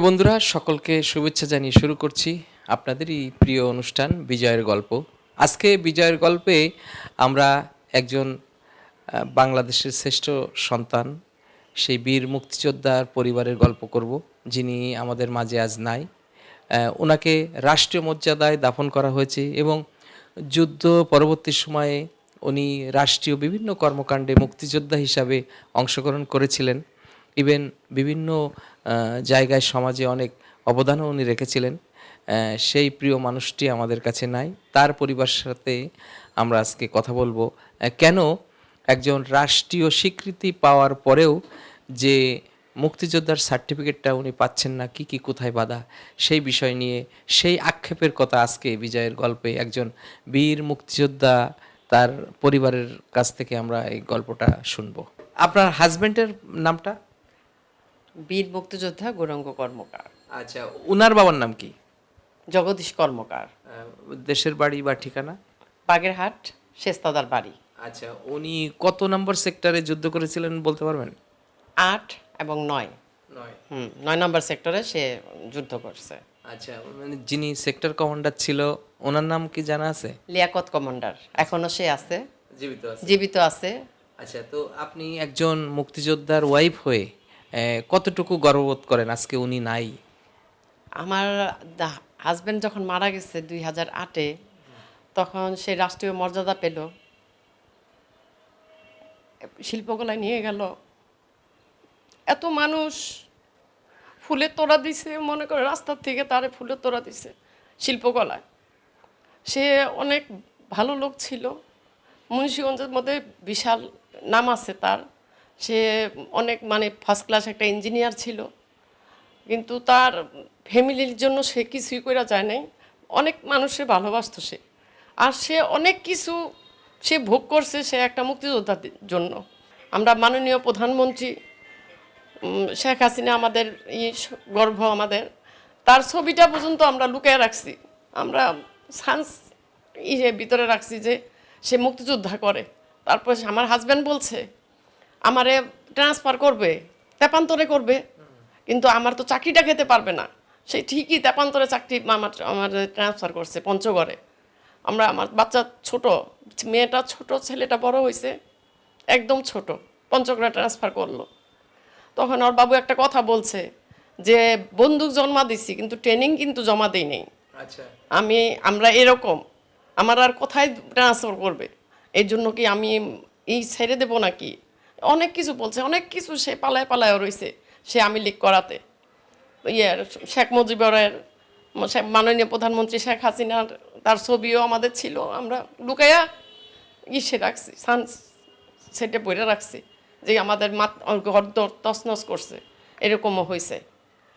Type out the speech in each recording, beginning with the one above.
প্রিয় বন্ধুরা, সকলকে শুভেচ্ছা জানিয়ে শুরু করছি আপনাদেরই প্রিয় অনুষ্ঠান বিজয়ের গল্প। আজকে বিজয়ের গল্পে আমরা একজন বাংলাদেশের শ্রেষ্ঠ সন্তান, সেই বীর মুক্তিযোদ্ধার পরিবারের গল্প করব, যিনি আমাদের মাঝে আজ নাই। ওনাকে রাষ্ট্রীয় মর্যাদায় দাফন করা হয়েছে এবং যুদ্ধ পরবর্তী সময়ে উনি রাষ্ট্রীয় বিভিন্ন কর্মকাণ্ডে মুক্তিযোদ্ধা হিসাবে অংশগ্রহণ করেছিলেন। ইভেন বিভিন্ন জায়গায় সমাজে অনেক অবদানও উনি রেখেছিলেন। সেই প্রিয় মানুষটি আমাদের কাছে নাই। তার পরিবারের সাথে আমরা আজকে কথা বলব। কেন একজন রাষ্ট্রীয় স্বীকৃতি পাওয়ার পরেও যে মুক্তিযোদ্ধার সার্টিফিকেটটা উনি পাচ্ছেন না, কি কি, কোথায় বাধা, সেই বিষয় নিয়ে সেই আক্ষেপের কথা আজকে বিজয়ের গল্পে একজন বীর মুক্তিযোদ্ধা তার পরিবারের কাছ থেকে আমরা এই গল্পটা শুনব। আপনার হাজব্যান্ডের নামটা? বীর মুক্তিযোদ্ধা গৌরাঙ্গ কর্মকার। আচ্ছা উনার বাবার নাম কি? জগদীশ কর্মকার। দেশের বাড়ি বা ঠিকানা? বাগেরহাট শেস্তাদার বাড়ি। আচ্ছা উনি কত নম্বর সেক্টরে যুদ্ধ করেছিলেন বলতে পারবেন? আট এবং নয়। নয়। হুম নয় নম্বর সেক্টরে সে যুদ্ধ করছে। আচ্ছা মানে যিনি সেক্টর কমান্ডার ছিল ওনার নাম কি জানা আছে? লিয়াকত কমান্ডার। এখনও সে আছে। জীবিত আছে। জীবিত আছে। আচ্ছা তো আপনি একজন মুক্তিযোদ্ধার ওয়াইফ হয়ে কতটুকু গর্ববোধ করেন আজকে উনি নাই? আমার হাজব্যান্ড যখন মারা গেছে দুই হাজার আটে, তখন সে রাষ্ট্রীয় মর্যাদা পেল। শিল্পকলায় নিয়ে গেল। এত মানুষ ফুলের তোড়া দিছে, মনে করে রাস্তার থেকে তারে ফুলের তোড়া দিছে শিল্পকলায়। সে অনেক ভালো লোক ছিল। মুন্সিগঞ্জের মধ্যে বিশাল নাম আছে তার। সে অনেক মানে ফার্স্ট ক্লাস একটা ইঞ্জিনিয়ার ছিল। কিন্তু তার ফ্যামিলির জন্য সে কিছুই করে যায় নাই। অনেক মানুষে ভালোবাসতো সে। আর সে অনেক কিছু সে ভোগ করছে সে একটা মুক্তিযোদ্ধার জন্য। আমরা মাননীয় প্রধানমন্ত্রী শেখ হাসিনা আমাদের ই গর্ভ আমাদের। তার ছবিটা পর্যন্ত আমরা লুকিয়ে রাখছি। আমরা সায়েন্স ইয়ে ভিতরে রাখছি যে সে মুক্তিযোদ্ধা করে। তারপর আমার হাজব্যান্ড বলছে আমারে ট্রান্সফার করবে তেপান্তরে করবে কিন্তু আমার তো চাকরিটা খেতে পারবে না। সে ঠিকই তেপান্তরে চাকরি আমার আমার ট্রান্সফার করছে পঞ্চগড়ে। আমরা আমার বাচ্চা ছোট মেয়েটা ছোট ছেলেটা বড় হয়েছে একদম ছোট পঞ্চগড়ে ট্রান্সফার করল। তখন ওর বাবু একটা কথা বলছে যে বন্দুক জমা দিছি কিন্তু ট্রেনিং কিন্তু জমা দেই নেই। আচ্ছা। আমি আমরা এরকম আমার আর কোথায় ট্রান্সফার করবে? এই জন্য কি আমি এই ছেড়ে দেবো নাকি? অনেক কিছু বলছে অনেক কিছু সে পালায় পালায় রয়েছে সে আমি লিক করাতে। ইয়ে শেখ মুজিবরের মাননীয় প্রধানমন্ত্রী শেখ হাসিনার তার ছবিও আমাদের ছিল আমরা লুকাইয়া ইসে রাখছি সান সেটে বইরে রাখছি যে আমাদের মাত ঘর দর তছনছ করছে এরকমও হয়েছে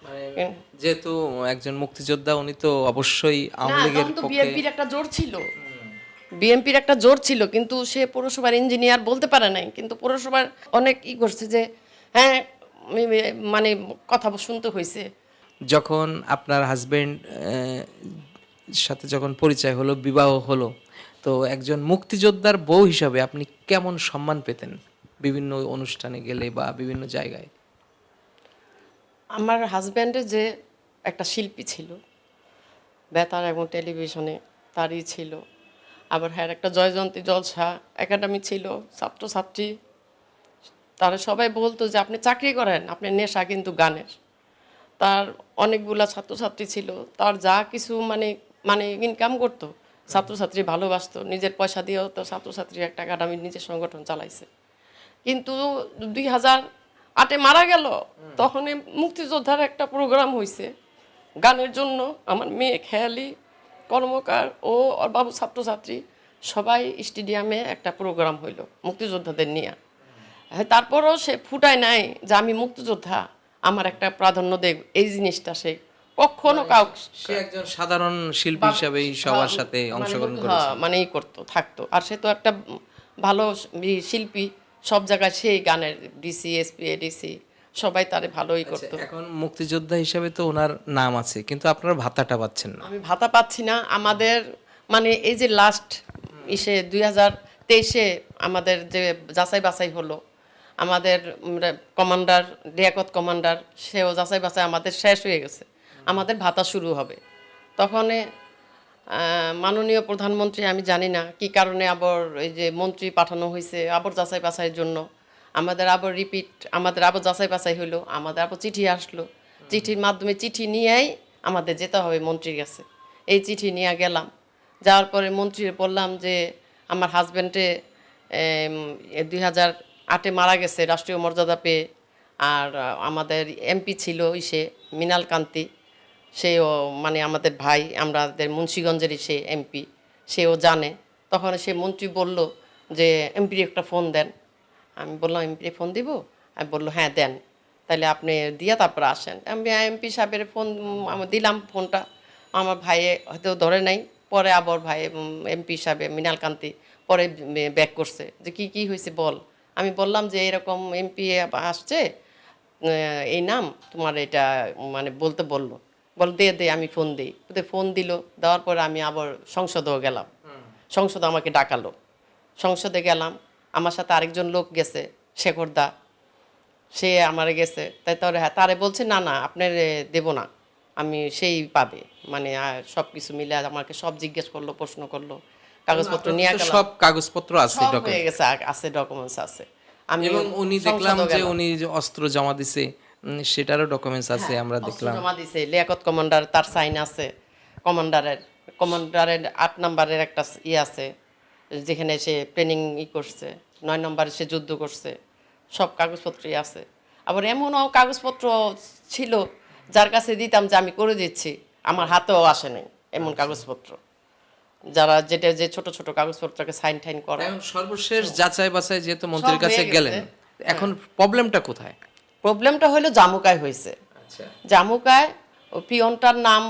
মানে যেহেতু একজন মুক্তিযোদ্ধা উনি তো অবশ্যই আওয়ামী লীগের একটা জোর ছিল। বিএনপির একটা জোর ছিল কিন্তু সে পৌরসভার ইঞ্জিনিয়ার বলতে পারে নাই। কিন্তু পৌরসভার অনেক ই করছে যে হ্যাঁ মানে কথা শুনতে হয়েছে যখন আপনার হাজবেন্ড সাথে যখন পরিচয় হলো বিবাহ হলো তো একজন মুক্তিযোদ্ধার বউ হিসাবে আপনি কেমন সম্মান পেতেন বিভিন্ন অনুষ্ঠানে গেলে বা বিভিন্ন জায়গায়? আমার হাজব্যান্ডের যে একটা শিল্পী ছিল বেতার এবং টেলিভিশনে তারই ছিল। আবার হ্যাঁ একটা জয়জয়ন্তী জলসা একাডেমি ছিল, ছাত্রছাত্রী। তারা সবাই বলতো যে, আপনি চাকরি করেন, আপনি নেশা কিন্তু গানের। তার অনেকগুলা ছাত্রছাত্রী ছিল, তার যা কিছু মানে মানে ইনকাম করতো, ছাত্রছাত্রী ভালোবাসতো, নিজের পয়সা দিয়েও তো ছাত্রছাত্রী একটা একাডেমি নিজের সংগঠন চালাইছে। কিন্তু দুই হাজার আটে মারা গেল তখন মুক্তিযোদ্ধার একটা প্রোগ্রাম হয়েছে গানের জন্য। আমার মেয়ে খেয়ালি কর্মকার ও ওর বাবু ছাত্রছাত্রী সবাই স্টেডিয়ামে একটা প্রোগ্রাম হইল মুক্তিযোদ্ধাদের নিয়ে। হ্যাঁ তারপরও সে ফুটায় নাই যে আমি মুক্তিযোদ্ধা আমার একটা প্রাধান্য দেব এই জিনিসটা সে কখনো কাউ সে একজন সাধারণ শিল্পী হিসাবে সবার সাথে অংশগ্রহণ করেছে। হ্যাঁ, মানে ই করতো থাকতো। আর সে তো একটা ভালো শিল্পী সব জায়গায় সেই গানের ডিসি এসপি এডিসি সবাই তারে ভালোই করতো। এখন মুক্তিযোদ্ধা হিসাবে তো ওনার নাম আছে কিন্তু আপনারা ভাতাটা পাচ্ছেন না। আমি ভাতা পাচ্ছি না আমাদের মানে এই যে লাস্ট ইসে দুই হাজার তেইশে আমাদের যে যাচাই বাছাই হলো আমাদের কমান্ডার লিয়াকত কমান্ডার সেও যাচাই বাছাই আমাদের শেষ হয়ে গেছে আমাদের ভাতা শুরু হবে। তখন মাননীয় প্রধানমন্ত্রী আমি জানি না কি কারণে আবার এই যে মন্ত্রী পাঠানো হয়েছে আবার যাচাই বাছাইয়ের জন্য। আমাদের আবার রিপিট আমাদের আবার যাচাই বাছাই হলো, আমাদের আবার চিঠি আসলো। চিঠির মাধ্যমে চিঠি নিয়েই আমাদের যেতে হবে মন্ত্রীর কাছে। এই চিঠি নিয়ে গেলাম। যাওয়ার পরে মন্ত্রী বললাম যে, আমার হাজব্যান্ডে দুই হাজার আটে মারা গেছে রাষ্ট্রীয় মর্যাদা পেয়ে। আর আমাদের এমপি ছিল সে মিনাল কান্তি সেও মানে আমাদের ভাই, আমাদের মুন্সীগঞ্জেরই সে এমপি সেও জানে। তখন সে মন্ত্রী বলল যে এমপির একটা ফোন দেন। আমি বললাম এমপি ফোন দিব? আমি বলল হ্যাঁ দেন। তাহলে আপনি দিয়ে তারপর আসেন। আমি এমপি সাহেবের ফোন আমি দিলাম ফোনটা। আমার ভাইয়ে হয়তো ধরে নাই পরে আবার ভাই এমপি সাহেব মিনাল কান্তি পরে ব্যাক করছে। যে কি কি হয়েছে বল? আমি বললাম যে এরকম এমপি আসছে এই নাম তোমার এটা মানে বলতে বলল। বল দে দে আমি ফোন দিই। ওতে ফোন দিল দেওয়ার পরে আমি আবার সংসদেও গেলাম। সংসদ আমাকে ডাকালো। সংসদে গেলাম আমার সাথে আরেকজন লোক গেছে শেখরদা সে আমার গেছে। তাই তারে হ্যাঁ তারে বলছে না না আপনার দেব না। আমি সেই পাবে। মানে সব কিছু মিলে আমাকে সব জিজ্ঞেস করল প্রশ্ন করল কাগজপত্র নিয়ে সব কাগজপত্র আছে হয়ে গেছে আছে ডকুমেন্টস আছে। আমি এবং উনি দেখলাম যে উনি যে অস্ত্র জমা দিছে সেটারও ডকুমেন্টস আছে আমরা দেখলাম। জমা দিছে লিয়াকত কমান্ডার তার সাইন আছে কমান্ডারের কমান্ডারের আট নাম্বারের একটা ই আছে। যেখানে সে ট্রেনিং ই করছে নয় নম্বরে সে যুদ্ধ করছে সব কাগজপত্রই আছে। আবার এমনও কাগজপত্র ছিল যার কাছে দিতাম যে আমি করে দিচ্ছি আমার হাতেও আসে নাই এমন কাগজপত্র। যারা যেটা যে ছোট ছোট কাগজপত্রকে সাইন টাইন করে। সর্বশেষ যাচাই বাছাই যেহেতু মন্ত্রীর কাছে হয়ে গেলেন এখন প্রবলেমটা কোথায়? প্রবলেমটা হলো জামুকায় হয়েছে। আচ্ছা। জামুকায় ও পিয়নটার নাম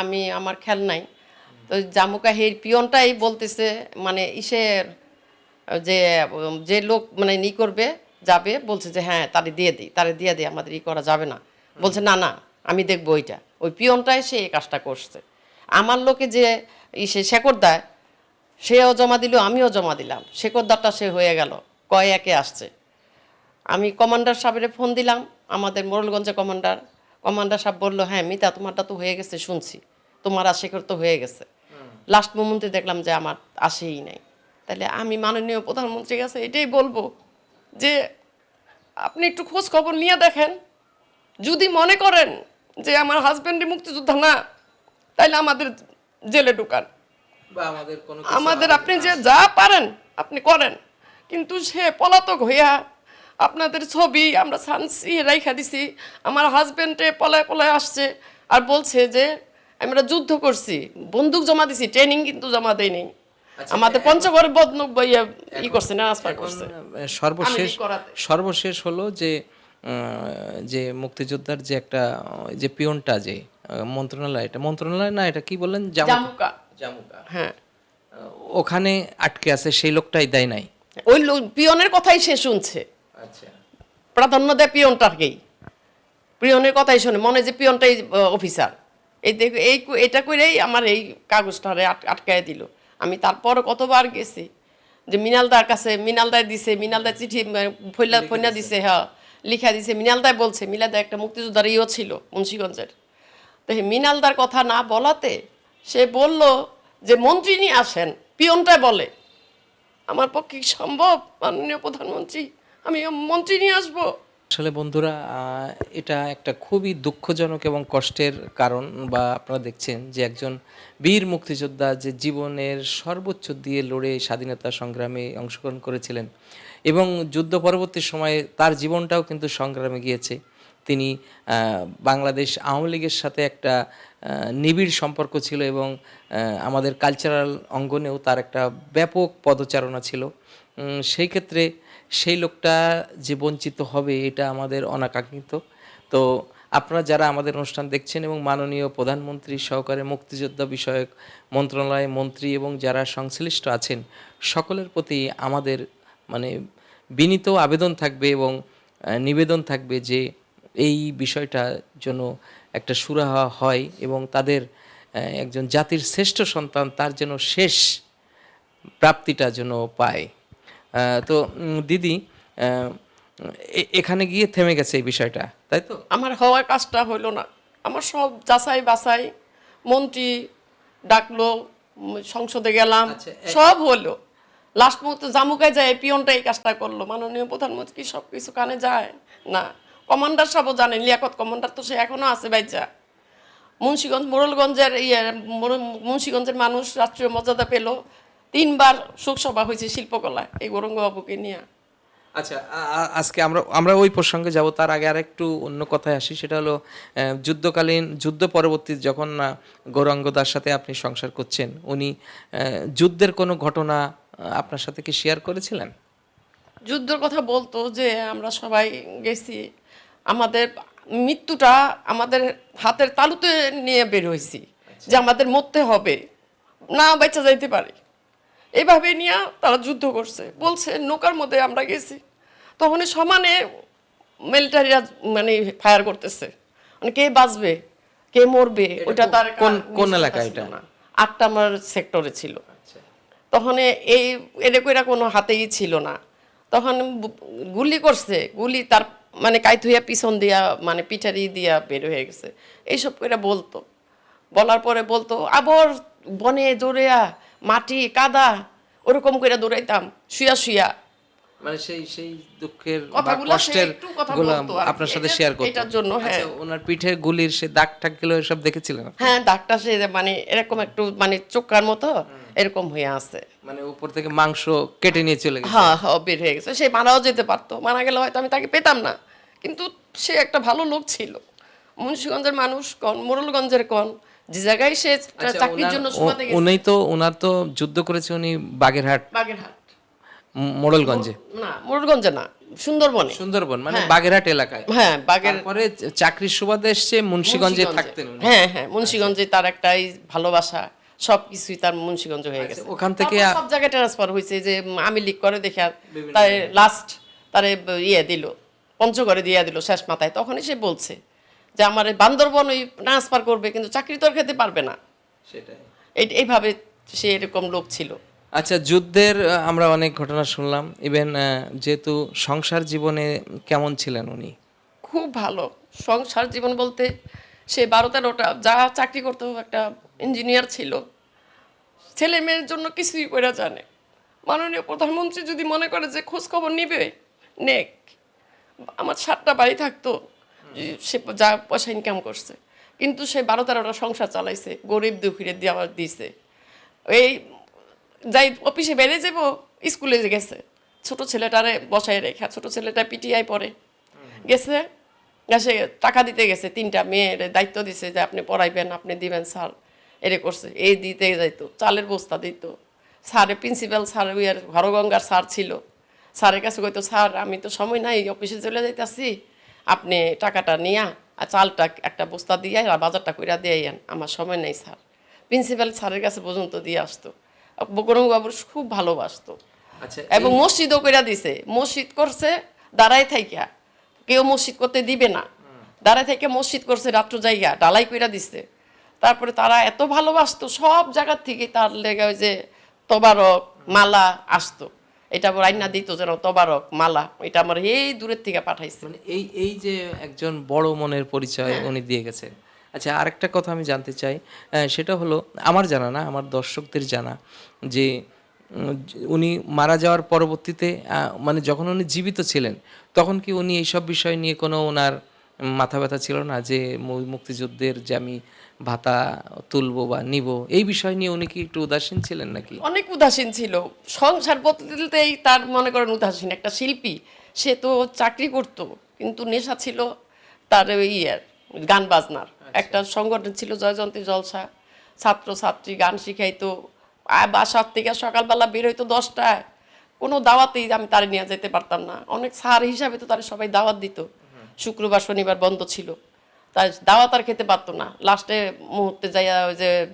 আমি আমার খেয়াল নাই। তো জামুকা হের পিয়নটাই বলতেছে মানে ইসের, যে যে লোক মানে ই করবে, যাবে, বলছে যে হ্যাঁ তারে দিয়ে দিই, তারে দিয়ে দিই, আমাদের ই করা যাবে না। বলছে, না না, আমি দেখব ওইটা। ওই পিয়নটাই সে এই কাজটা করছে। আমার লোকে যে ইসে শেকর দেয়, সেও জমা দিল, আমিও জমা দিলাম। শেকরদারটা সে হয়ে গেল, কয় একে আসছে। আমি কমান্ডার সাহেবের ফোন দিলাম, আমাদের মোরলগঞ্জে কমান্ডার কমান্ডার সাহেব বলল হ্যাঁ মিতা, তোমারটা তো হয়ে গেছে, শুনছি। তোমার আর শেখর তো হয়ে গেছে। লাস্ট মোমেন্টে দেখলাম যে আমার আসেই নাই। তাহলে আমি মাননীয় প্রধানমন্ত্রীর কাছে এটাই বলব যে আপনি একটু খোঁজ খবর নিয়ে দেখেন। যদি মনে করেন যে আমার হাজব্যান্ডই মুক্তিযোদ্ধা না তাহলে আমাদের জেলে ঢুকান। আমাদের আপনি যে যা পারেন আপনি করেন। কিন্তু সে পলাতক হইয়া আপনাদের ছবি আমরা সানসি রাইখা দিছি। আমার হাজব্যান্ডে পলায় পলায় আসছে আর বলছে যে আমরা যুদ্ধ করছি। বন্দুক জমা দিছি ট্রেনিং কিন্তু জমা দেয়নি আমাদের পঞ্চগড়ে বদনুক বইয়া ই করছে না আসপার করছে। সর্বশেষ সর্বশেষ হলো যে যে মুক্তিযোদ্ধার যে একটা যে পিয়নটা যে মন্ত্রণালয় এটা মন্ত্রণালয় না এটা কি বললেন? জামুকা। জামুকা। হ্যাঁ। ওখানে আটকে আছে সেই লোকটাই দেয় নাই। ওই লো- পিয়নের কথাই সে শুনছে। আচ্ছা। প্রাধান্য দেয় পিয়নটাকেই। পিয়নের কথাই শোনে মনে যে পিয়নটাই অফিসার এই দেখ এই এটা করেই আমার এই কাগজটারে আট- আটকায় দিল। আমি তারপর কতবার গেছি যে মিনালদার কাছে মিনালদায় দিছে মিনালদার চিঠি ফৈলা ফইনা দিছে। হ্যাঁ লিখা দিছে মিনালদায় বলছে মিনালদা একটা মুক্তিযোদ্ধার ইও ছিল মুন্সীগঞ্জের। তো মিনালদার কথা না বলাতে সে বলল যে মন্ত্রী নিয়ে আসেন পিয়নটা বলে আমার পক্ষে কি সম্ভব মাননীয় প্রধানমন্ত্রী? আমি মন্ত্রী নিয়ে আসব। আসলে বন্ধুরা এটা একটা খুবই দুঃখজনক এবং কষ্টের কারণ বা আপনারা দেখছেন যে একজন বীর মুক্তিযোদ্ধা যে জীবনের সর্বোচ্চ দিয়ে লড়ে স্বাধীনতা সংগ্রামে অংশগ্রহণ করেছিলেন এবং যুদ্ধ পরবর্তী সময়ে তার জীবনটাও কিন্তু সংগ্রামে গিয়েছে। তিনি বাংলাদেশ আওয়ামী লীগের সাথে একটা নিবিড় সম্পর্ক ছিল এবং আমাদের কালচারাল অঙ্গনেও তার একটা ব্যাপক পদচারণা ছিল। সেই ক্ষেত্রে সেই লোকটা যে বঞ্চিত হবে, এটা আমাদের অনাকাঙ্ক্ষিত। তো আপনারা যারা আমাদের অনুষ্ঠান দেখছেন এবং মাননীয় প্রধানমন্ত্রী সহকারে মুক্তিযোদ্ধা বিষয়ক মন্ত্রণালয় মন্ত্রী এবং যারা সংশ্লিষ্ট আছেন, সকলের প্রতি আমাদের মানে বিনীত আবেদন থাকবে এবং নিবেদন থাকবে যে এই বিষয়টা যেন একটা সুরাহা হয় এবং তাদের একজন জাতির শ্রেষ্ঠ সন্তান তার যেন শেষ প্রাপ্তিটা যেন পায়। তো দিদি এখানে গিয়ে থেমে গেছে এই বিষয়টা তাই তো? আমার হওয়ার কাজটা হইল না। আমার সব যাচাই বাছাই মন্ত্রী ডাকলো সংসদে গেলাম আচ্ছা, সব হলো লাস্ট মুহূর্তে জামুকায় যায় পিয়নটা এই কাজটা করল। মাননীয় প্রধানমন্ত্রী সব কিছু কানে যায়? না। কমান্ডার সাহেবও জানে লিয়াকত কমান্ডার তো সে এখনও আছে বাইজা মুন্সিগঞ্জ মোড়লগঞ্জের ইয়ে মুন্সিগঞ্জের মানুষ রাষ্ট্রীয় মর্যাদা পেল। তিনবার শোকসভা হয়েছে শিল্পকলা এই গৌরঙ্গবাবুকে নিয়ে। আচ্ছা আজকে আমরা আমরা ওই প্রসঙ্গে যাব তার আগে আরেকটু অন্য কথায় আসি সেটা হলো যুদ্ধকালীন যুদ্ধ পরবর্তী যখন গৌরাঙ্গদার সাথে আপনি সংসার করছেন উনি যুদ্ধের কোনো ঘটনা আপনার সাথে কি শেয়ার করেছিলেন? যুদ্ধের কথা বলতো যে আমরা সবাই গেছি আমাদের মৃত্যুটা আমাদের হাতের তালুতে নিয়ে বের হয়েছি যে আমাদের মরতে হবে না বেঁচে যাইতে পারি। এইভাবে নিয়ে তারা যুদ্ধ করছে। বলছে নৌকার মধ্যে আমরা গেছি। তখনই সমানে মিলিটারিরা মানে ফায়ার করতেছে। মানে কে বাঁচবে কে মরবে ওটা তার কোন- কোন এলাকা এটা? আটটা আমার সেক্টরে ছিল। তখন এই এরকম এরা কোনো হাতেই ছিল না। তখন গুলি করছে গুলি তার মানে কাইথুইয়া পিছন দিয়া মানে পিঠারি দিয়া বের হয়ে গেছে। এইসব করে বলতো। বলার পরে বলতো আবার বনে দৌড়িয়া মাটি কাদা ওরকম করে দৌড়াইতাম শুয়া শুয়া। মানে সেই সেই দুঃখের বা কষ্টেরগুলো। আপনার সাথে শেয়ার করতো। এটার জন্য, হ্যাঁ। আচ্ছা, ওনার পিঠের গুলির সে দাগ টাগগুলো এসব দেখেছিলেন হ্যাঁ ডাকটা সে মানে এরকম একটু মানে চোখার মতো এরকম হয়ে আছে। মানে উপর থেকে মাংস কেটে নিয়ে চলে গেছে। হ্যাঁ হ্যাঁ বের হয়ে গেছে। সে মারাও যেতে পারতো। মারা গেলে হয়তো আমি তাকে পেতাম না। কিন্তু সে একটা ভালো লোক ছিল। মুন্সিগঞ্জের মানুষ কন মোড়লগঞ্জের কন যে জায়গায় সে আচ্ছা, চাকরির জন্য গেছে। উনি তো ওনার তো যুদ্ধ করেছে উনি বাগেরহাট। বাগেরহাট। মোড়লগঞ্জে। না মোড়লগঞ্জে না সুন্দরবনে। সুন্দরবন মানে বাগেরহাট এলাকায়। হ্যাঁ বাগের তারপরে চাকরির সুবাদে এসছে মুন্সিগঞ্জে থাকতেন হ্যাঁ হ্যাঁ মুন্সিগঞ্জে তার একটা এই ভালোবাসা সব কিছুই তার মুন্সিগঞ্জ হয়ে গেছে। আচ্ছা, ওখান থেকে সব জায়গায় ট্রান্সফার হয়েছে যে আমি লিক করে দেখে তার লাস্ট তারে ইয়ে দিল পঞ্চগড়ে দিয়ে দিল শেষ মাথায়। তখনই সে বলছে যে আমার এই বান্দরবন ওই ট্রান্সফার করবে কিন্তু চাকরি তো আর খেতে পারবে না। সেটাই। এইভাবে সে এরকম লোক ছিল। আচ্ছা যুদ্ধের আমরা অনেক ঘটনা শুনলাম। ইভেন যেহেতু সংসার জীবনে কেমন ছিলেন উনি? খুব ভালো। সংসার জীবন বলতে সে বারো তেরোটা যা চাকরি করতো একটা ইঞ্জিনিয়ার ছিল। ছেলে মেয়ের জন্য কিছুই করে জানে। মাননীয় প্রধানমন্ত্রী যদি মনে করে যে খোঁজ খবর নিবে নেক। আমার সাতটা বাড়ি থাকতো। সে যা পয়সা ইনকাম করছে। কিন্তু সে বারো তেরোটা সংসার চালাইছে গরিব দুঃখীরে দেওয়া দিছে। এই যাই অফিসে বেড়ে যাব স্কুলে গেছে। ছোট ছেলেটারে বসায় রেখা ছোট ছেলেটা পিটিআই পড়ে। গেছে গেছে টাকা দিতে গেছে তিনটা মেয়ের দায়িত্ব দিছে যে আপনি পড়াইবেন আপনি দিবেন স্যার। এরে করছে এই দিতে যাইতো চালের বস্তা দিত। স্যারে প্রিন্সিপাল স্যার উইয়ার হরগঙ্গার স্যার ছিল। স্যারের কাছে কইতো স্যার আমি তো সময় নাই অফিসে চলে যাইতাছি। আপনি টাকাটা নিয়া আর চালটা একটা বস্তা দিয়ে আর বাজারটা কইরা দিয়ে আমার সময় নেই স্যার। প্রিন্সিপাল স্যারের কাছে পর্যন্ত দিয়ে আসতো। বকরম বাবুর খুব ভালোবাসতো। আচ্ছা এবং মসজিদও কইরা দিছে মসজিদ করছে দাঁড়ায় থাইকা। কেউ মসজিদ করতে দিবে না। দাঁড়ায় থেকে মসজিদ করছে রাত্র জায়গা ডালাই কইরা দিছে। তারপরে তারা এত ভালোবাসতো সব জায়গার থেকে তার লেগে ওই যে তবারক মালা আসতো। এটা আইনা দিত যেন তবারক মালা এটা আমার এই দূরের থেকে পাঠাইছে। মানে এই এই যে একজন বড় মনের পরিচয় উনি দিয়ে গেছেন। আচ্ছা আরেকটা কথা আমি জানতে চাই সেটা হলো আমার জানা না আমার দর্শকদের জানা যে উনি মারা যাওয়ার পরবর্তীতে মানে যখন উনি জীবিত ছিলেন তখন কি উনি এইসব বিষয় নিয়ে কোনো ওনার মাথা ব্যথা ছিল না যে মুক্তিযুদ্ধের যে আমি ভাতা তুলবো বা নিব এই বিষয় নিয়ে উনি কি একটু উদাসীন ছিলেন নাকি? অনেক উদাসীন ছিল। সংসার বদলতেই তার মনে করেন উদাসীন। একটা শিল্পী সে তো চাকরি করত কিন্তু নেশা ছিল তার ওই ইয়ের গান বাজনার। একটা সংগঠন ছিল জয়জন্তী জলসা ছাত্র ছাত্রী গান শিখাইতো। বাসার থেকে সকালবেলা বের হইতো দশটায়। কোনো দাওয়াতেই আমি তারে নিয়ে যেতে পারতাম না। অনেক স্যার হিসাবে তো তারা সবাই দাওয়াত দিত। শুক্রবার শনিবার বন্ধ ছিল। তাই দাওয়াত আর খেতে পারতো না। লাস্টে মুহূর্তে যাইয়া ওই যে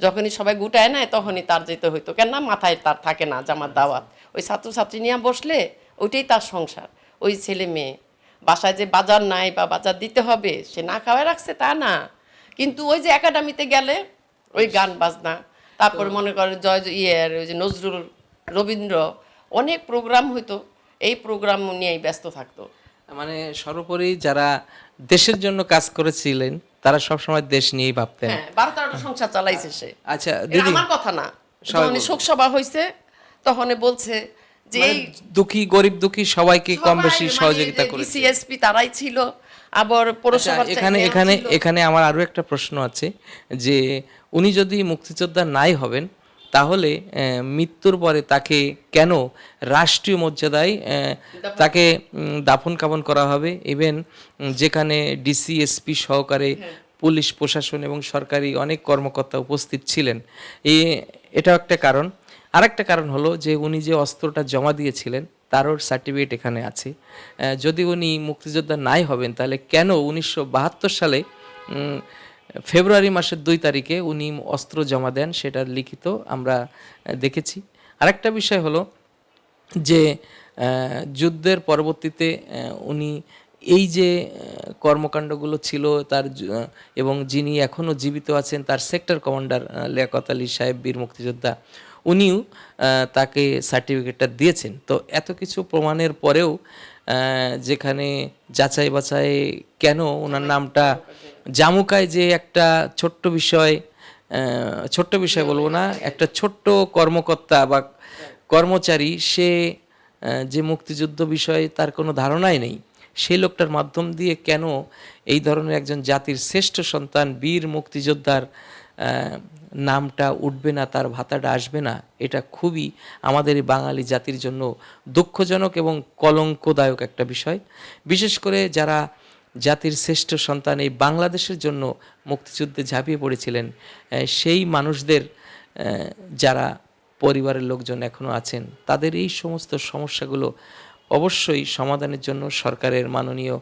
যখনই সবাই গুটায় নেয় তখনই তার যেতে হইতো। কেন না মাথায় তার থাকে না যে আমার দাওয়াত। ওই ছাত্রছাত্রী নিয়ে বসলে ওইটাই তার সংসার। ওই ছেলে মেয়ে। বাসায় যে বাজার নাই বা বাজার দিতে হবে সে না খাওয়াই রাখছে তা না। কিন্তু ওই যে একাডেমিতে গেলে ওই গান বাজনা তারপর মনে করে জয় জয়- ইয়ে ওই যে নজরুল রবীন্দ্র অনেক প্রোগ্রাম হইতো। এই প্রোগ্রাম নিয়েই ব্যস্ত থাকতো। মানে সর্বোপরি যারা দেশের জন্য কাজ করেছিলেন তারা সবসময় দেশ নিয়েই ভাবতেন। হ্যাঁ বারো তেরোটা সংসার চালাইছে সে। আচ্ছা দিদি আমার কথা না। যখন শোকসভা হয়েছে তখন বলছে যে মানে এই দুঃখী গরিব দুঃখী সবাইকে কম বেশি মানে সহযোগিতা করেছে। সিএসপি তারাই ছিল আবার আচ্ছা, পৌরসভার এখানে এখানে এখানে আমার আরও একটা প্রশ্ন আছে যে উনি যদি মুক্তিযোদ্ধা নাই হবেন তাহলে মৃত্যুর পরে তাকে কেন রাষ্ট্রীয় মর্যাদায় তাকে দাফন কাফন করা হবে? ইভেন যেখানে ডিসি এসপি সহকারে পুলিশ প্রশাসন এবং সরকারি অনেক কর্মকর্তা উপস্থিত ছিলেন। এ এটাও একটা কারণ। আরেকটা কারণ হলো যে উনি যে অস্ত্রটা জমা দিয়েছিলেন তারও সার্টিফিকেট এখানে আছে। যদি উনি মুক্তিযোদ্ধা নাই হবেন তাহলে কেন উনিশশো বাহাত্তর সালে ফেব্রুয়ারি মাসের দুই তারিখে উনি অস্ত্র জমা দেন, সেটা লিখিত আমরা দেখেছি। আরেকটা বিষয় হলো যে যুদ্ধের পরবর্তীতে উনি এই যে কর্মকাণ্ডগুলো ছিল তার এবং যিনি এখনও জীবিত আছেন তার সেক্টর কমান্ডার লিয়াকত আলী সাহেব, বীর মুক্তিযোদ্ধা, উনিও তাকে সার্টিফিকেটটা দিয়েছেন। তো এত কিছু প্রমাণের পরেও যেখানে যাচাই বাছাই কেন ওনার নামটা জামুকায় যে একটা ছোট্ট বিষয় ছোট্ট বিষয় বলব না, একটা ছোট্ট কর্মকর্তা বা কর্মচারী, সে যে মুক্তিযুদ্ধ বিষয়ে তার কোনো ধারণাই নেই সেই লোকটার মাধ্যম দিয়ে কেন এই ধরনের একজন জাতির শ্রেষ্ঠ সন্তান, বীর মুক্তিযোদ্ধার নামটা উঠবে না, তার ভাতাটা আসবে না, এটা খুবই আমাদের বাঙালি জাতির জন্য দুঃখজনক এবং কলঙ্কদায়ক একটা বিষয়। বিশেষ করে যারা জাতির শ্রেষ্ঠ সন্তান এই বাংলাদেশের জন্য মুক্তিযুদ্ধে ঝাঁপিয়ে পড়েছিলেন। সেই মানুষদের যারা পরিবারের লোকজন এখনও আছেন, তাদের এই সমস্ত সমস্যাগুলো অবশ্যই সমাধানের জন্য সরকারের মাননীয়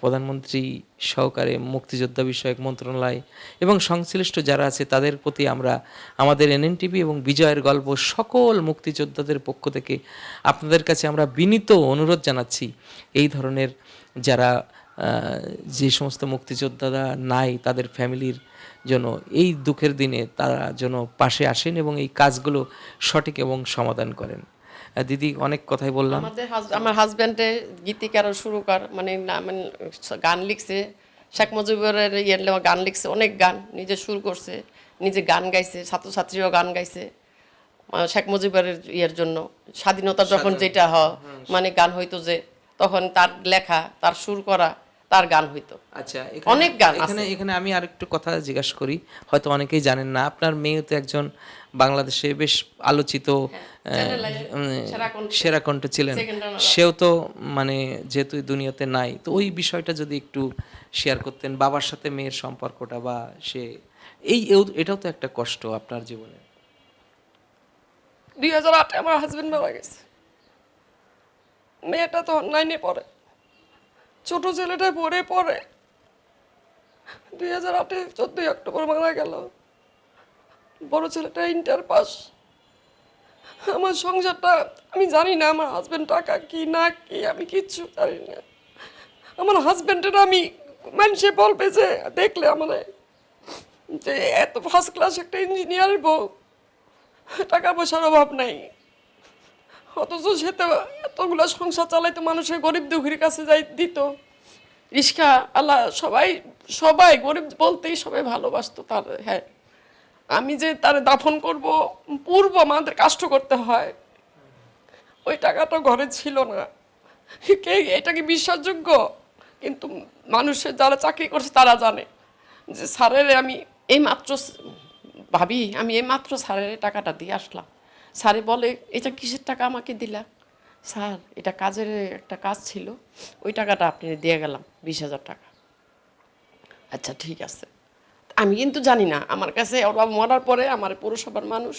প্রধানমন্ত্রী সহকারে মুক্তিযোদ্ধা বিষয়ক মন্ত্রণালয় এবং সংশ্লিষ্ট যারা আছে, তাদের প্রতি আমরা, আমাদের এনএনটিভি এবং বিজয়ের গল্প সকল মুক্তিযোদ্ধাদের পক্ষ থেকে আপনাদের কাছে আমরা বিনীত অনুরোধ জানাচ্ছি, এই ধরনের যারা যে সমস্ত মুক্তিযোদ্ধারা নাই তাদের ফ্যামিলির জন্য এই দুঃখের দিনে তারা যেন পাশে আসেন এবং এই কাজগুলো সঠিক এবং সমাধান করেন। দিদি অনেক কথাই বললাম। আমাদের আমার হাজব্যান্ডে গীতিকার সুরকার মানে গান লিখছে। শেখ মুজিবুরের ইয়ের লেওয়া গান লিখছে অনেক গান নিজে সুর করছে নিজে গান গাইছে ছাত্রছাত্রীরাও গান গাইছে শেখ মুজিবুরের ইয়ের জন্য। স্বাধীনতা যখন যেটা হ মানে গান হইতো যে তখন তার লেখা তার সুর করা তার গান হইতো। আচ্ছা অনেক গান এখানে এখানে আমি আরেকটু কথা জিজ্ঞাসা করি হয়তো অনেকেই জানেন না। আপনার মেয়ে তো একজন বাংলাদেশে বেশ আলোচিত আহ, সেরা কণ্ঠ। ছিলেন। সেও তো মানে যেহেতু দুনিয়াতে নাই তো ওই বিষয়টা যদি একটু শেয়ার করতেন বাবার সাথে মেয়ের সম্পর্কটা বা সে এই এটাও তো একটা কষ্ট আপনার জীবনে। দুই হাজার আটে আমার হাজবেন্ড মারা গেছে। মেয়েটা তো অনলাইনে পড়ে। ছোট ছেলেটা পড়ে পড়ে। দুই হাজার আটে চোদ্দই অক্টোবর মারা গেল। বড় ছেলেটা ইন্টার পাস। আমার সংসারটা, আমি জানি না আমার হাজব্যান্ড টাকা কি না কি, আমি কিচ্ছু জানি না। আমার হাজবেন্ডের আমি মানুষে বলবে যে, দেখলে আমার যে এত ফার্স্ট ক্লাস একটা ইঞ্জিনিয়ারের বউ। টাকা পয়সার অভাব নাই। অথচ সে তো এতগুলো সংসার চালাইতো, মানুষের গরিব দুঃখীর কাছে যাই দিত। রিক্সা আল্লাহ সবাই সবাই গরিব বলতেই সবাই ভালোবাসতো তার হ্যাঁ। আমি যে তার দাফন করব, পূর্ব আমাদের কাষ্ট করতে হয়। ওই টাকাটা ঘরে ছিল না। কে, এটা কি বিশ্বাসযোগ্য? কিন্তু মানুষের যারা চাকরি করছে তারা জানে যে স্যারের আমি এই মাত্র ভাবি, আমি এই মাত্র স্যারের টাকাটা দিয়ে আসলাম। স্যারে বলে, এটা কিসের টাকা আমাকে দিলা? স্যার, এটা কাজের একটা কাজ ছিল। ওই টাকাটা আপনি দিয়ে গেলাম, বিশ হাজার টাকা। আচ্ছা ঠিক আছে। আমি কিন্তু জানি না, আমার কাছে ওরা মরার পরে আমার পৌরসভার মানুষ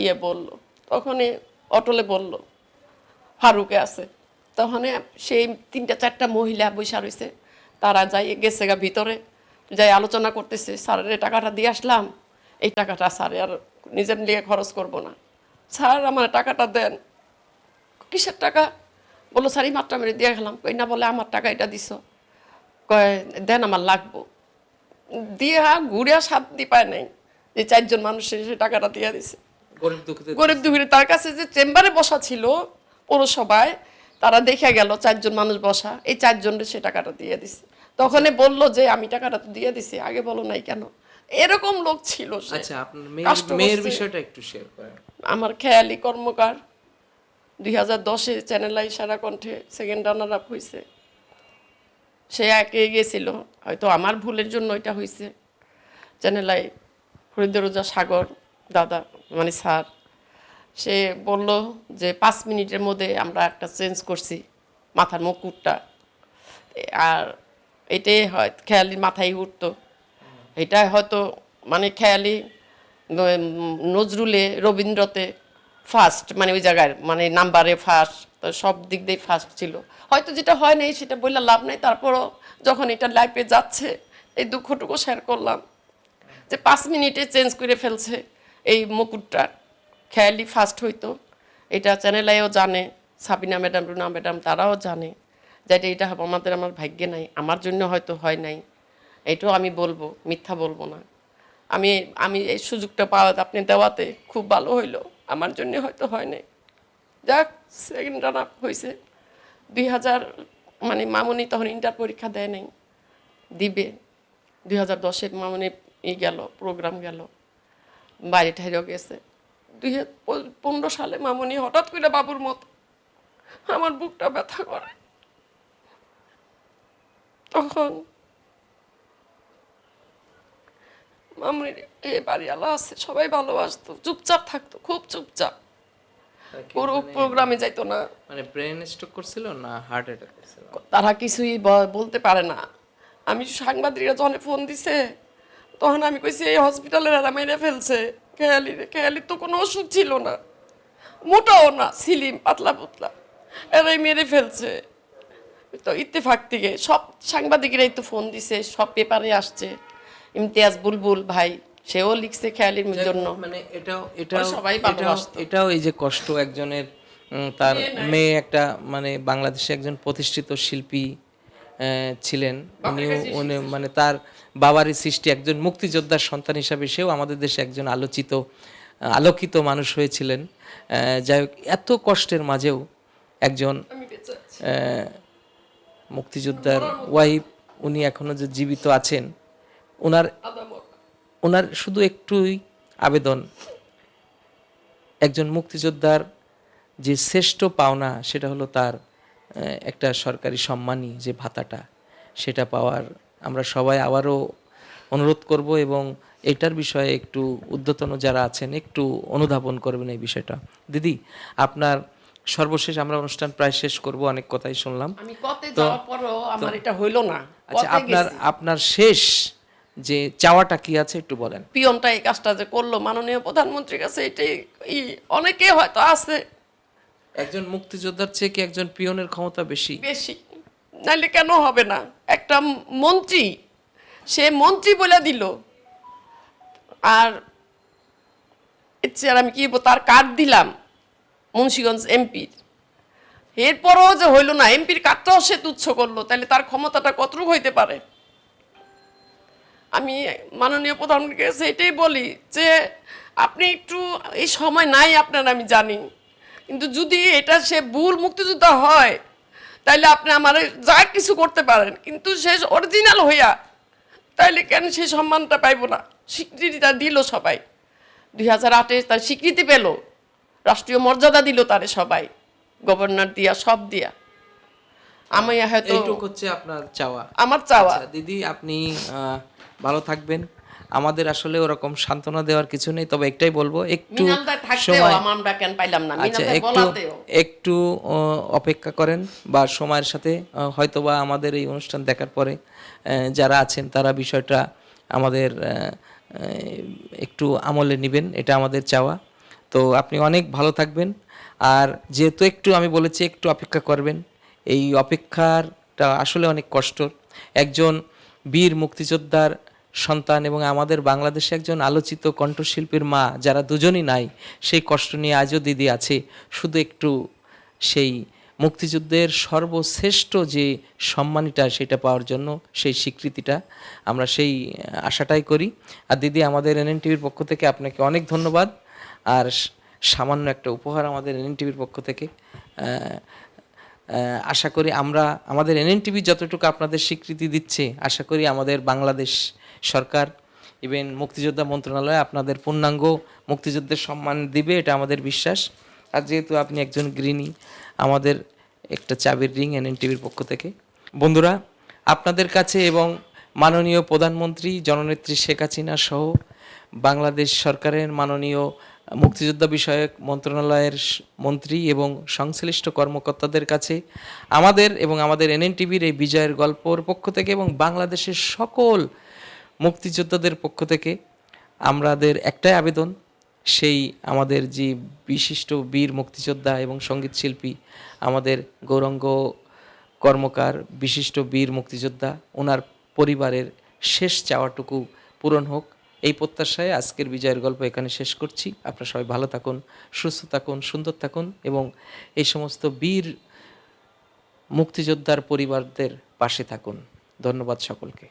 ইয়ে বলল, তখনই অটলে বলল, ফারুকে আছে। তখন সেই তিনটা, চারটা মহিলা বৈশা রয়েছে, তারা যাই গেছে গা ভিতরে, যাই আলোচনা করতেছে, স্যারের টাকাটা দিয়ে আসলাম, এই টাকাটা স্যারে আর নিজের নিয়ে খরচ করব না। স্যার আমার টাকাটা দেন। কিসের টাকা? বলল স্যার এই মাত্রা মেরে দিয়ে গেলাম। কই না বলে আমার টাকা এটা দিছ। কয় দেন আমার লাগবো। দিয়ে হা ঘুরে সাত দি পায় নাই। যে চারজন মানুষ এসে টাকাটা দিয়ে দিছে। গরিব দুঃখীর তার কাছে যে চেম্বারে বসা ছিল পৌরসভায় তারা দেখে গেল চারজন মানুষ বসা এই চারজনের সে টাকাটা দিয়ে দিছে। তখনই বলল যে আমি টাকাটা তো দিয়ে দিছি আগে বলো নাই কেন? এরকম লোক ছিল সে। আচ্ছা আপনার মেয়ের মেয়ের বিষয়টা একটু শেয়ার করেন। আমার খেয়ালি কর্মকার দুই হাজার দশে চ্যানেল আই সারা কণ্ঠে সেকেন্ড রানার আপ হয়েছে সে একে গেছিল হয়তো আমার ভুলের জন্য এটা হয়েছে চ্যানেল আই ফরিদরোজা সাগর দাদা মানে স্যার সে বলল যে পাঁচ মিনিটের মধ্যে আমরা একটা চেঞ্জ করছি মাথার মুকুটটা। আর এটাই হয় খেয়ালি মাথায় উঠতো। এটা হয়তো মানে খেয়ালি নজরুলে, রবীন্দ্রতে ফার্স্ট মানে ওই জায়গায় মানে নাম্বারে ফার্স্ট তো সব দিক দিয়ে ফার্স্ট ছিল। হয়তো যেটা হয় নাই সেটা বললে লাভ নাই, তারপরও যখন এটা লাইফে যাচ্ছে, এই দুঃখটুকু শেয়ার করলাম যে পাঁচ মিনিটে চেঞ্জ করে ফেলছে এই মুকুটটা খেয়ালি ফার্স্ট হইতো। এটা চ্যানেলেও জানে, সাবিনা ম্যাডাম রুনা ম্যাডাম তারাও জানে যে এটা- এটা আমাদের, আমার ভাগ্যে নাই, আমার জন্য হয়তো হয় নাই। এটাও আমি বলব, মিথ্যা বলব না। আমি আমি এই সুযোগটা পাওয়া আপনি দেওয়াতে খুব ভালো হইল। আমার জন্য হয়তো হয় নাই। যাক সেকেন্ড রান আপ হয়েছে দুই হাজার মানে মামুনি তখন ইন্টার পরীক্ষা দেয় নাই। দিবে। দুই হাজার দশে মামুনি ই গেল প্রোগ্রাম গেল। বাড়ি ঠাইরেও গেছে। দুই হাজার পনেরো সালে মামুনি হঠাৎ করে বাবুর মতো আমার বুকটা ব্যথা করে। তখন মামুনির এ বাড়িওয়ালা আছে সবাই ভালোবাসতো। চুপচাপ থাকতো খুব চুপচাপ। পুরো প্রোগ্রামে যাইতো না। মানে ব্রেন স্ট্রোক করছিল না হার্ট অ্যাটাক করছিল? তারা কিছুই বলতে পারে না। আমি সাংবাদিকরা যখন ফোন দিছে তখন আমি কইছি এই হসপিটালের এরা মেরে ফেলছে। খেয়ালি খেয়ালির তো কোনো অসুখ ছিল না। মোটাও না সিলিম পাতলা পুতলা। এরাই মেরে ফেলছে। তো ইত্তেফাক থেকে সব সাংবাদিকরাই তো ফোন দিছে সব পেপারে আসছে। ইমতিয়াজ বুলবুল ভাই সেও লিখছে খেয়ালির জন্য। মানে এটাও এটাও সবাই এটাও এটাও এই যে কষ্ট একজনের তার মেয়ে একটা মানে বাংলাদেশে একজন প্রতিষ্ঠিত শিল্পী ছিলেন। উনি উনি মানে তার বাবারই সৃষ্টি একজন মুক্তিযোদ্ধার সন্তান হিসাবে সেও আমাদের দেশে একজন আলোচিত আলোকিত মানুষ হয়েছিলেন। যাই হোক এত কষ্টের মাঝেও একজন মুক্তিযোদ্ধার ওয়াইফ উনি এখনও যে জীবিত আছেন ওনার ওনার শুধু একটুই আবেদন। একজন মুক্তিযোদ্ধার যে শ্রেষ্ঠ পাওনা সেটা হলো তার একটা সরকারি সম্মানী যে ভাতাটা সেটা পাওয়ার আমরা সবাই আবারও অনুরোধ করব এবং এটার বিষয়ে একটু ঊর্ধ্বতন যারা আছেন একটু অনুধাবন করবেন এই বিষয়টা। দিদি আপনার সর্বশেষ আমরা অনুষ্ঠান প্রায় শেষ করব অনেক কথাই শুনলাম। আমি কতে যাওয়ার পরও আমার এটা হইল না। আচ্ছা আপনার আপনার শেষ যে চাওয়াটা কি আছে একটু বলেন। পিয়নটা এই কাজটা যে করল মাননীয় প্রধানমন্ত্রীর কাছে এটাই অনেকে হয়তো আছে। একজন মুক্তিযোদ্ধার চেয়ে কি একজন পিয়নের ক্ষমতা বেশি? বেশি। নাইলে কেন হবে না? একটা মন্ত্রী সে মন্ত্রী বলে দিল। আর আর আমি কি বলব, তার কার্ড দিলাম মুন্সিগঞ্জ এমপির এরপরও যে হইল না এমপির কার্ডটাও সে তুচ্ছ করল তাহলে তার ক্ষমতাটা কতটুকু হইতে পারে? আমি মাননীয় প্রধানমন্ত্রীর কাছে এটাই বলি যে আপনি একটু এই সময় নাই আপনার আমি জানি। কিন্তু যদি এটা সে ভুল মুক্তিযোদ্ধা হয় তাইলে আপনি আমার যা কিছু করতে পারেন। কিন্তু সে অরিজিনাল হইয়া তাইলে কেন সেই সম্মানটা পাইব না? স্বীকৃতিটা দিল সবাই। দুই হাজার আটে তার স্বীকৃতি পেল। রাষ্ট্রীয় মর্যাদা দিল তারে সবাই। গভর্নর দিয়া সব দিয়া। আমি হয়তো হচ্ছে আপনার চাওয়া। আমার চাওয়া। আচ্ছা, দিদি আপনি ভালো থাকবেন। আমাদের আসলে ওরকম সান্ত্বনা দেওয়ার কিছু নেই তবে একটাই বলব একটু সময় আচ্ছা একটু একটু অপেক্ষা করেন বা সময়ের সাথে হয়তোবা আমাদের এই অনুষ্ঠান দেখার পরে যারা আছেন তারা বিষয়টা আমাদের একটু আমলে নেবেন এটা আমাদের চাওয়া। তো আপনি অনেক ভালো থাকবেন আর যেহেতু একটু আমি বলেছি একটু অপেক্ষা করবেন এই অপেক্ষারটা আসলে অনেক কষ্টর একজন বীর মুক্তিযোদ্ধার সন্তান এবং আমাদের বাংলাদেশে একজন আলোচিত কণ্ঠশিল্পীর মা, যারা দুজনই নাই, সেই কষ্ট নিয়ে আজও দিদি আছে। শুধু একটু সেই মুক্তিযুদ্ধের সর্বশ্রেষ্ঠ যে সম্মানিটা সেটা পাওয়ার জন্য, সেই স্বীকৃতিটা আমরা সেই আশাটাই করি। আর দিদি, আমাদের এনএন টিভির পক্ষ থেকে আপনাকে অনেক ধন্যবাদ। আর সামান্য একটা উপহার আমাদের এনএন টিভির পক্ষ থেকে। আশা করি আমরা, আমাদের এনএন টিভি যতটুকু আপনাদের স্বীকৃতি দিচ্ছে, আশা করি আমাদের বাংলাদেশ সরকার ইভেন মুক্তিযোদ্ধা মন্ত্রণালয় আপনাদের পূর্ণাঙ্গ মুক্তিযুদ্ধের সম্মান দিবে, এটা আমাদের বিশ্বাস। আর যেহেতু আপনি একজন গৃহিণী, আমাদের একটা চাবির রিং এনএন টিভির পক্ষ থেকে। বন্ধুরা, আপনাদের কাছে এবং মাননীয় প্রধানমন্ত্রী, জননেত্রী শেখ হাসিনা সহ বাংলাদেশ সরকারের মাননীয় মুক্তিযোদ্ধা বিষয়ক মন্ত্রণালয়ের মন্ত্রী এবং সংশ্লিষ্ট কর্মকর্তাদের কাছে, আমাদের এবং আমাদের এনএন টিভির এই বিজয়ের গল্পর পক্ষ থেকে এবং বাংলাদেশের সকল মুক্তিযোদ্ধাদের পক্ষ থেকে আমাদের একটাই আবেদন, সেই আমাদের যে বিশিষ্ট বীর মুক্তিযোদ্ধা এবং সংগীত শিল্পী, আমাদের গৌরঙ্গ কর্মকার, বিশিষ্ট বীর মুক্তিযোদ্ধা, ওনার পরিবারের শেষ চাওয়াটুকু পূরণ হোক। এই প্রত্যাশায় আজকের বিজয়ের গল্প এখানে শেষ করছি। আপনারা সবাই ভালো থাকুন, সুস্থ থাকুন, সুন্দর থাকুন এবং এই সমস্ত বীর মুক্তিযোদ্ধার পরিবারদের পাশে থাকুন। ধন্যবাদ সকলকে।